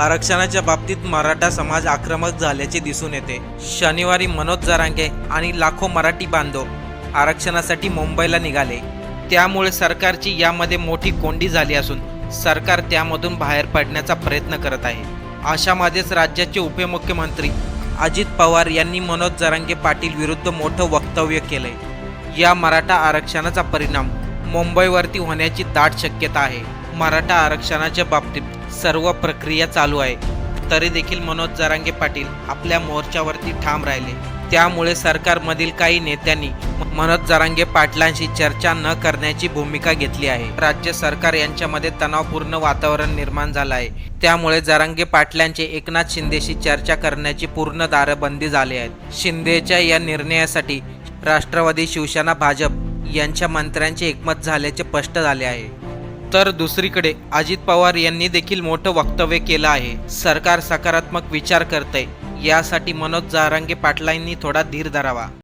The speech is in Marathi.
आरक्षणाच्या बाबतीत मराठा समाज आक्रमक झाल्याचे दिसून येते. शनिवारी मनोज जरांगे आणि लाखो मराठी बांधव आरक्षणासाठी मुंबईला निघाले. त्यामुळे सरकारची यामध्ये मोठी कोंडी झाली असून सरकार त्यामधून बाहेर पडण्याचा प्रयत्न करत आहे. अशामध्येच राज्याचे उपमुख्यमंत्री अजित पवार यांनी मनोज जरांगे पाटील विरुद्ध मोठं वक्तव्य केलंय. या मराठा आरक्षणाचा परिणाम मुंबईवरती होण्याची दाट शक्यता आहे. मराठा आरक्षणाच्या बाबतीत सर्व प्रक्रिया चालू आहे. तरी देखील मनोज जरांगे पाटील आपल्या मोर्चावरती ठाम राहिले. त्यामुळे सरकारमधील काही नेत्यांनी मनोज जरांगे पाटलांशी चर्चा न करण्याची भूमिका घेतली आहे. राज्य सरकार यांच्यामध्ये तणावपूर्ण वातावरण निर्माण झालं आहे. त्यामुळे जरांगे पाटलांचे एकनाथ शिंदेशी चर्चा करण्याची पूर्ण दारबंदी झाली आहेत शिंदेच्या या निर्णयासाठी राष्ट्रवादी शिवसेना भाजप यांच्या मंत्र्यांचे एकमत झाल्याचे स्पष्ट झाले आहे. तर दुसरीकडे अजित पवार यांनी देखील मोठं वक्तव्य केलं आहे. सरकार सकारात्मक विचार करतंय. यासाठी मनोज जारांगे पाटलांनी थोडा धीर धरावा.